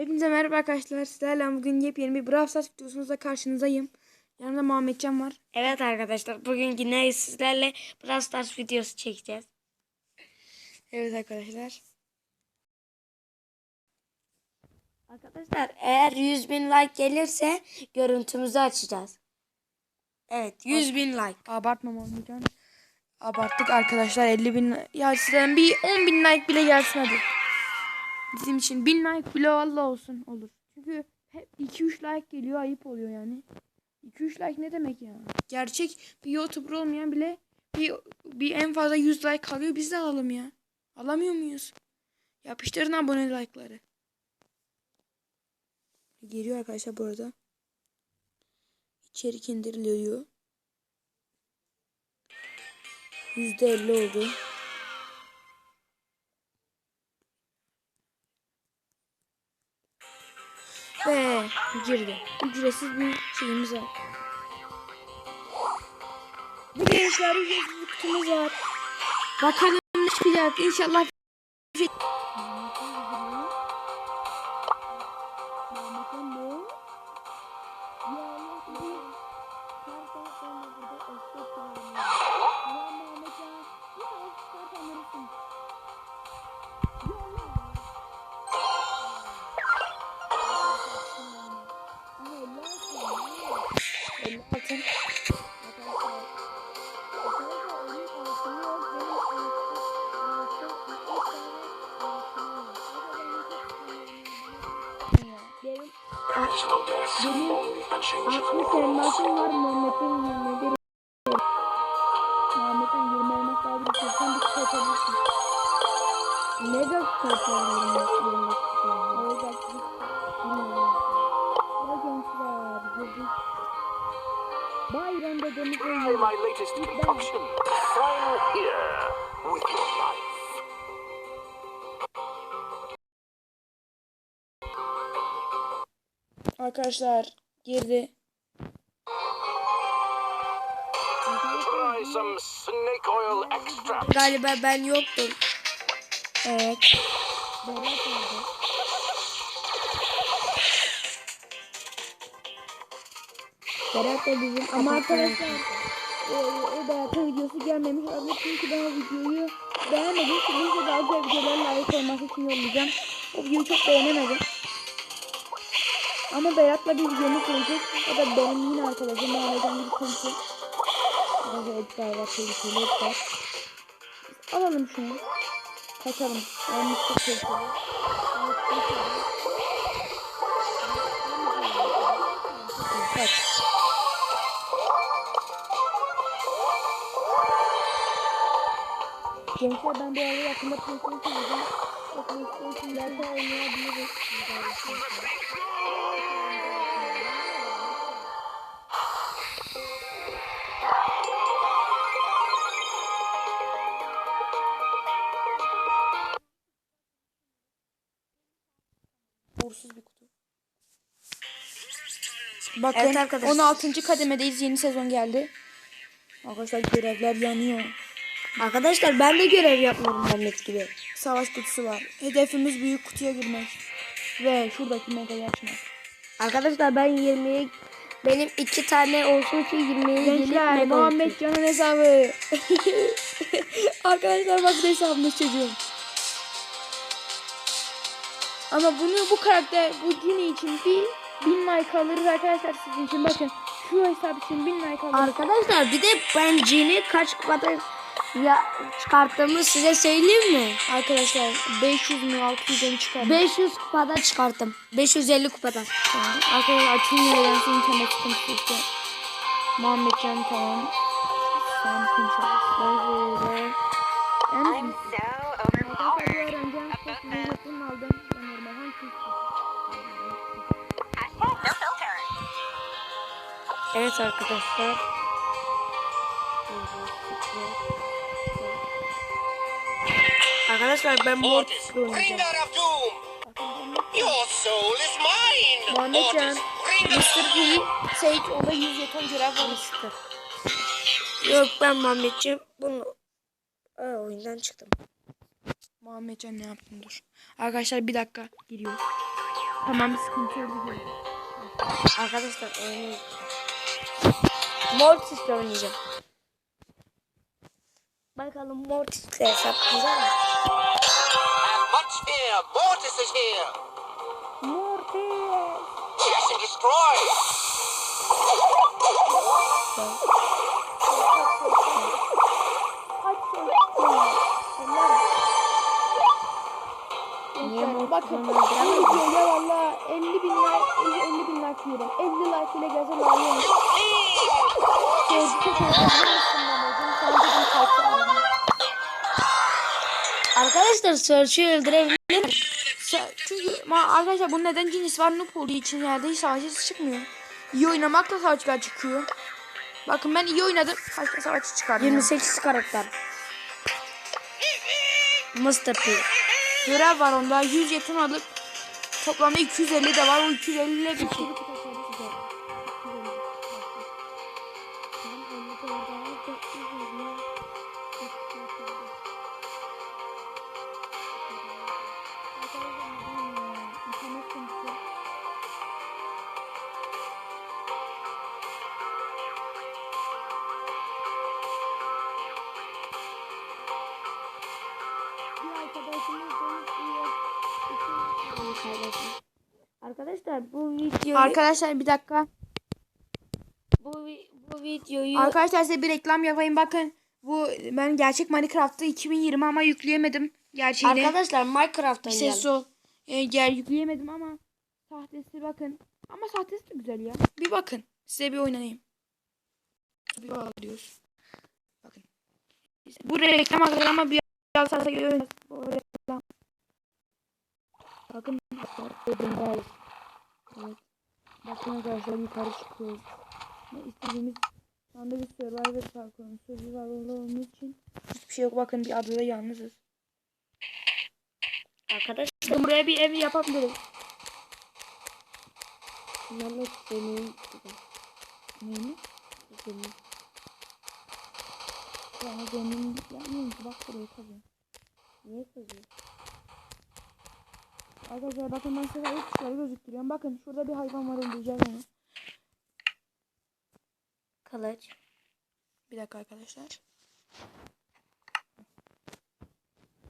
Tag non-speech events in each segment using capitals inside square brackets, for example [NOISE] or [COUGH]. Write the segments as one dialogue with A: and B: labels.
A: Hepinize merhaba arkadaşlar. Sizlerle bugün yepyeni bir Brawl Stars videosunuzla karşınızdayım. Yanımda Muhammedcan var.
B: Evet arkadaşlar bugün yine sizlerle Brawl Stars videosu çekeceğiz.
A: Evet arkadaşlar.
B: Arkadaşlar eğer 100 bin like gelirse görüntümüzü açacağız. Evet 100 bin like.
A: Abartma Muhammedcan. Abarttık arkadaşlar 50 bin. Ya sizden bir 10 bin like bile gelsin hadi. Bizim için 1000 like bile valla olsun olur. Çünkü hep 2-3 like geliyor ayıp oluyor yani. 2-3 like ne demek ya? Gerçek bir YouTuber olmayan bile bir, bir en fazla 100 like alıyor. Biz de alalım ya. Alamıyor muyuz? Yapıştırın abone like'ları. Geliyor arkadaşlar bu arada. İçerik indiriliyor diyor. %50 oldu. Girdi. Ücretsiz bir şeyimiz var. Bu gençler ücretsiz bir kutumuz var. Bakalım ne çıkacak. İnşallah bir şey... Benim benim 60 elmasım var Muhammed'in 21 Muhammed'in 20 elmas daha bir kırsan bir kaçabilirsin. Ne de kaçabilirim? Olacak bir bilmiyorum. Ya gençler girdik. Bayram dedemiz
C: Try
A: Arkadaşlar girdi.
B: Galiba ben yoktum.
A: Evet. Berat da bizim ama arkadaşlar e, o Berat'ın videosu gelmemiş olabilir çünkü ben o videoyu beğenmedim. Sizinse daha güzel videolar layık olması için yollayacağım. O videoyu çok beğenemedim. Ama Berat'la bir videomu koyacak. O da benim yine arkadaşım. Muhammed'den bir konusu. Biraz editler var, tehlikeli editler. Alalım şunu. Kaçalım. Olmuş çok tehlikeli. Kaç. Gençler ben bu arada yakında PlayStation alacağım. O PlayStation belki oynayabiliriz. Bakın
B: Evet arkadaşlar.
A: 16. kademedeyiz. Yeni sezon geldi. Arkadaşlar görevler yanıyor.
B: Arkadaşlar ben de görev yapmıyorum Muhammed gibi.
A: Savaş kutusu var. Hedefimiz büyük kutuya girmek. Ve şuradaki megayı açmak.
B: Arkadaşlar ben 20'ye benim iki tane olsun ki 20'ye gelip
A: Gençler
B: mega
A: Muhammed. Can'ın hesabı. [LAUGHS] Arkadaşlar bak hesabımız çocuğum. Ama bunu bu karakter bu Gini için bir like alırız arkadaşlar sizin için. Bakın şu hesap için bin like alırız.
B: Arkadaşlar bir de ben Jin'i kaç kupada ya çıkarttığımı size söyleyeyim mi?
A: Arkadaşlar 500 mü 600 mü çıkar.
B: 500 kupada çıkarttım. 550 kupada.
A: Arkadaşlar açılmıyor nedense internet sıkıntısı işte. Muhammed Can tamam. Sen kim çalışıyor? En Arkadaşlar
B: Evet arkadaşlar. Arkadaşlar ben bu
D: Otis,
B: oynayacağım.
D: Your soul is mine!
A: Muhammed Can,
D: Otis, bringer of
A: Mr. P, Sage, onda 100 yeton görev var.
B: Yok ben Muhammedciğim. Bunu Aa, oyundan çıktım.
A: Muhammed Can ne yaptın dur. Arkadaşlar bir dakika giriyor. Tamam sıkıntı yok.
B: Arkadaşlar oynayacağım. Mortis'le oynayacağım. Bakalım Mortis'le hesaplayacağım
D: much fear. Mortis is here.
B: Mortis.
D: Yes, and destroy.
B: Niye Mortis'le
A: Bakın çok özlemişsin babacığım. Sen dedim kaçtın.
B: Arkadaşlar Search'ü öldürebilir.
A: Sen- Çünkü arkadaşlar bunun neden cins var noob olduğu için yerde hiç savaşçı çıkmıyor. İyi oynamakla savaşçılar çıkıyor. Bakın ben iyi oynadım. Kaçta savaşçı çıkardım.
B: 28 karakter. Mr. P.
A: Görev var onda. 100 yetim alıp toplamda 250 de var. O 250 ile bir şey.
B: Arkadaşlar bu videoyu
A: Arkadaşlar bir dakika.
B: bu, bu videoyu
A: Arkadaşlar size bir reklam yapayım. Bakın bu ben gerçek Minecraft'ı 2020 ama yükleyemedim. Gerçeğini.
B: Arkadaşlar Minecraft
A: Bir
B: oynayalım.
A: ses. E, gel yükleyemedim ama sahtesi bakın. Ama sahtesi de güzel ya. Bir bakın. Size bir oynayayım. Bir alıyoruz. Bakın. Bu reklam ama bir biraz görüyoruz. Bakın. Evet. Bakın arkadaşlar yukarı çıkıyoruz. Ne istediğimiz şu anda bir survivor parkuru. Survivor olduğumuz için hiçbir şey yok. Bakın bir adada yalnızız.
B: Arkadaşlar
A: buraya bir ev yapabiliriz.
B: Mehmet benim
A: Neyini?
B: benim.
A: Yani zemin yapmıyorum ki bak burayı kazıyorum.
B: Niye kızıyorsun?
A: Arkadaşlar bakın ben size ilk kuşları gözüktürüyorum. Bakın şurada bir hayvan var öldüreceğiz onu.
B: Kılıç.
A: Bir dakika arkadaşlar.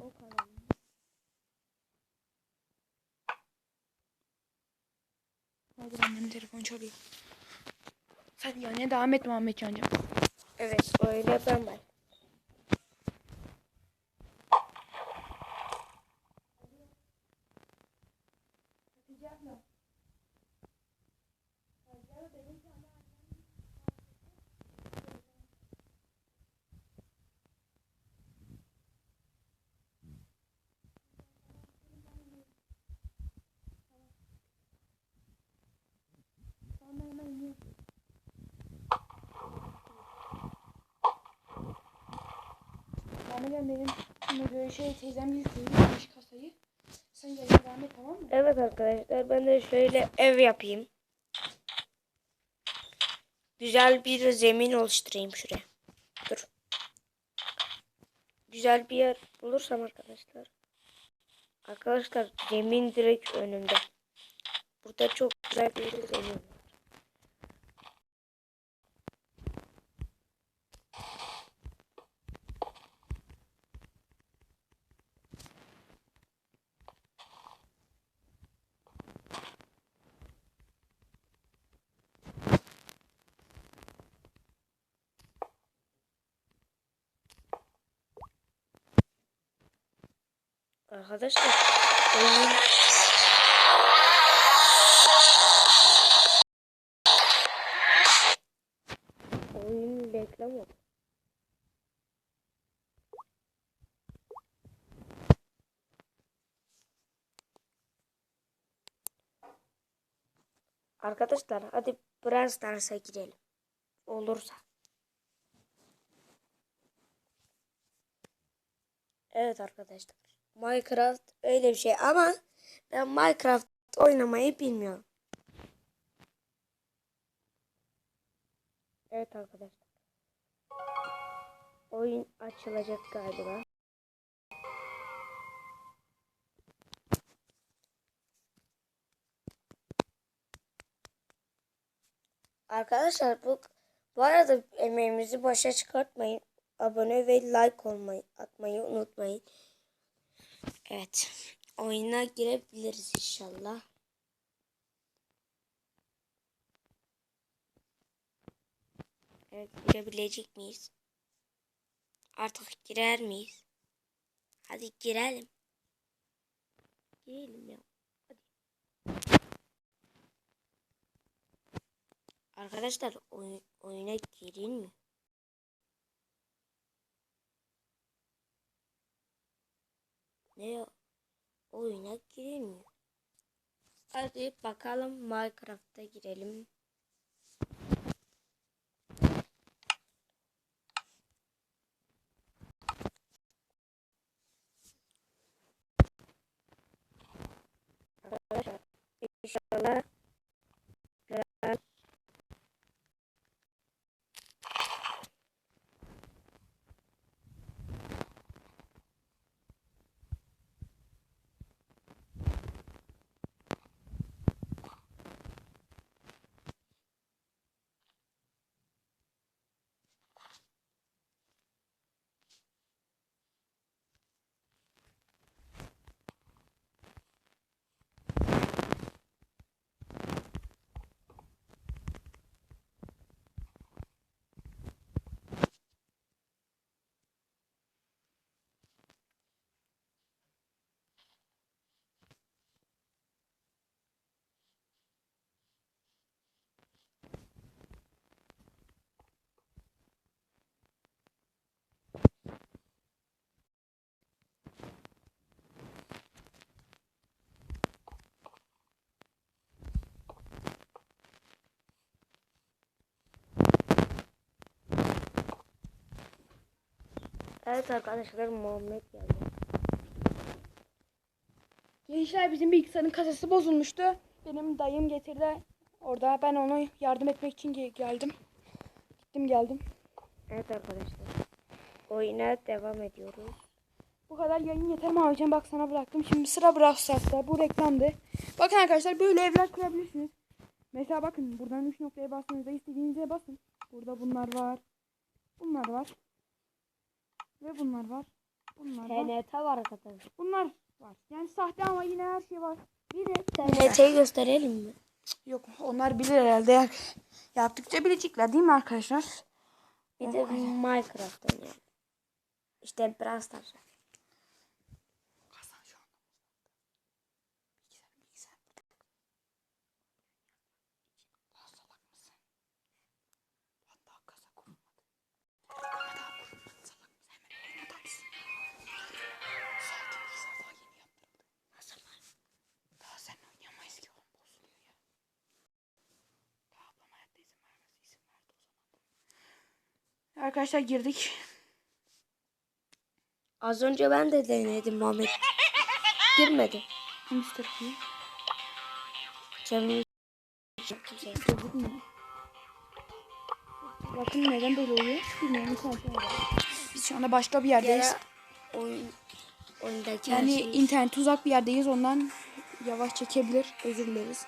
B: O kadar.
A: Hadi annemin telefonu çalıyor. Sen yani devam et Muhammed Can'cığım.
B: Evet öyle ben.
A: Yani ben benim şimdi şey teyzem bir kasayı. Sen gel devam et tamam mı?
B: Evet arkadaşlar ben de şöyle ev yapayım. Güzel bir zemin oluşturayım şuraya. Dur. Güzel bir yer bulursam arkadaşlar. Arkadaşlar zemin direkt önümde. Burada çok güzel bir zemin var. Arkadaşlar oyun oyun reklam oldu. Arkadaşlar hadi Brawl Stars'a girelim. Olursa. Evet arkadaşlar. Minecraft öyle bir şey ama ben Minecraft oynamayı bilmiyorum. Evet arkadaşlar. Oyun açılacak galiba. Arkadaşlar bu bu arada emeğimizi boşa çıkartmayın. Abone ve like olmayı atmayı unutmayın. Evet. Oyuna girebiliriz inşallah. Evet girebilecek miyiz? Artık girer miyiz? Hadi girelim. Girelim ya. Hadi. Arkadaşlar oyun, oyuna girin mi? Ne? Oyuna girilmiyor. Hadi bakalım Minecraft'a girelim. İnşallah biraz Evet arkadaşlar Muhammed geldi.
A: Gençler bizim bilgisayarın kasası bozulmuştu. Benim dayım getirdi. Orada ben ona yardım etmek için ge- geldim. Gittim geldim.
B: Evet arkadaşlar. Oyuna devam ediyoruz.
A: Bu kadar yayın yeter mi abicim? Bak sana bıraktım. Şimdi sıra Brawl. Bu reklamdı. Bakın arkadaşlar böyle evler kurabilirsiniz. Mesela bakın buradan 3 noktaya bastığınızda istediğinize basın. Burada bunlar var. Bunlar var. Ve bunlar var. Bunlar var.
B: TNT var arkadaşlar.
A: Bunlar var. Yani sahte ama yine her şey var. Bir de
B: TNT'yi gösterelim mi?
A: Yok onlar bilir herhalde. Ya- Yaptıkça bilecekler değil mi arkadaşlar?
B: Bir de Minecraft'tan yani. İşte Brawl Stars.
A: Arkadaşlar girdik.
B: Az önce ben de denedim Muhammed. Girmedi.
A: Hangisi tarafı?
B: Canım?
A: Bakın neden böyle oluyor? Bilmiyorum. Biz şu anda başka bir yerdeyiz.
B: Oyun oyundaki
A: Yani
B: şeyi-
A: internet uzak bir yerdeyiz. Ondan yavaş çekebilir. Özür dileriz.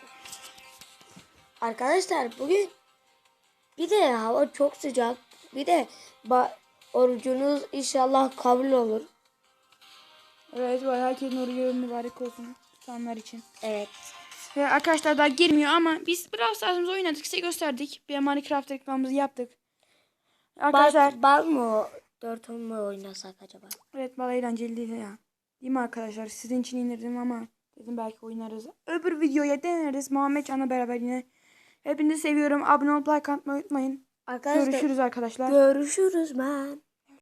B: Arkadaşlar bugün bir de hava çok sıcak. Bir de orucunuz inşallah kabul olur.
A: Evet var. Herkesin orucu mübarek olsun. Tutanlar için.
B: Evet.
A: Ve arkadaşlar daha girmiyor ama biz Brawl Stars'ımızı oynadık. Size gösterdik. Bir Minecraft reklamımızı yaptık. Arkadaşlar.
B: Bal, bal mı dört mu oynasak acaba?
A: Evet bana eğlenceli değil ya. Değil mi arkadaşlar? Sizin için indirdim ama dedim belki oynarız. Öbür videoya deneriz. Muhammed Can'la beraber yine. Hepinizi seviyorum. Abone olup like atmayı unutmayın.
B: Arkadaşlar
A: Görüşürüz arkadaşlar.
B: görüşürüz ben.